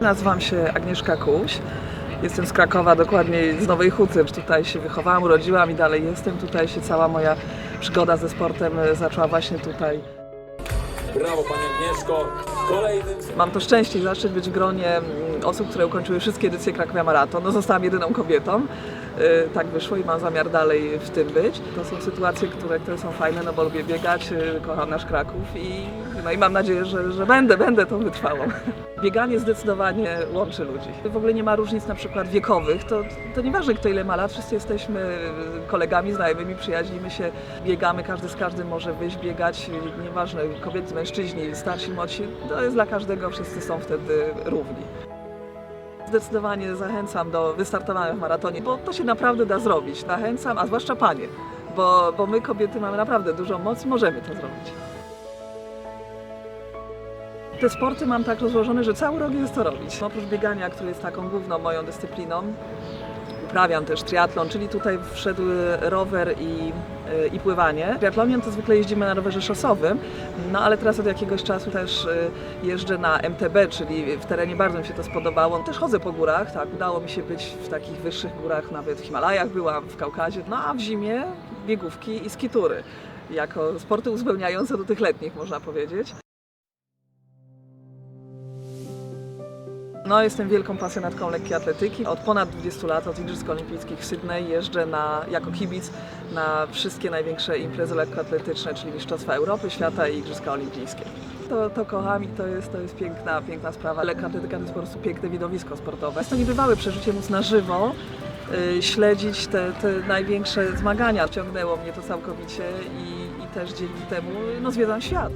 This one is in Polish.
Nazywam się Agnieszka Kuś. Jestem z Krakowa, dokładnie z Nowej Huty. Tutaj się wychowałam, urodziłam i dalej jestem. Tutaj się cała moja przygoda ze sportem e, zaczęła właśnie tutaj. Brawo Pani Agnieszko. Kolejnym Mam to szczęście i zaszczyt być w gronie mm, osób, które ukończyły wszystkie edycje Krakowia Maraton. No, zostałam jedyną kobietą. E, Tak wyszło i mam zamiar dalej w tym być. To są sytuacje, które, które są fajne, no bo lubię biegać, e, kocham nasz Kraków i, no i mam nadzieję, że, że będę, będę tą wytrwałą. Bieganie zdecydowanie łączy ludzi. W ogóle nie ma różnic na przykład wiekowych. To, to nieważne kto ile ma lat, wszyscy jesteśmy e, kolegami, znajomymi, przyjaźnimy się, biegamy, każdy z każdym może wyjść biegać, nieważne kobiety, mężczyźni, starsi, młodsi, to jest dla każdego, wszyscy są wtedy równi. Zdecydowanie zachęcam do wystartowania w maratonie, bo to się naprawdę da zrobić. Zachęcam, a zwłaszcza panie, bo, bo my kobiety mamy naprawdę dużą moc możemy to zrobić. Te sporty mam tak rozłożone, że cały rok jest to robić. Oprócz biegania, które jest taką główną moją dyscypliną, uprawiam też triatlon, czyli tutaj wszedł rower i, i pływanie. Triatloniem to zwykle jeździmy na rowerze szosowym, no ale teraz od jakiegoś czasu też y, jeżdżę na MTB, czyli w terenie bardzo mi się to spodobało. Też chodzę po górach, tak, udało mi się być w takich wyższych górach, nawet w Himalajach byłam, w Kaukazie, no a w zimie biegówki i skitury. Jako sporty uzupełniające do tych letnich, można powiedzieć. No, jestem wielką pasjonatką lekkiej atletyki. Od ponad 20 lat, od Igrzysk Olimpijskich w Sydney jeżdżę na, jako kibic na wszystkie największe imprezy lekkoatletyczne, czyli Mistrzostwa Europy, Świata i Igrzyska Olimpijskie. To, to kocham i to jest, to jest piękna, piękna sprawa. Lekkoatletyka to jest po prostu piękne widowisko sportowe. Jest to niebywałe przeżycie móc na żywo y, śledzić te, te największe zmagania. Ciągnęło mnie to całkowicie i, i też dzięki temu no, zwiedzam świat.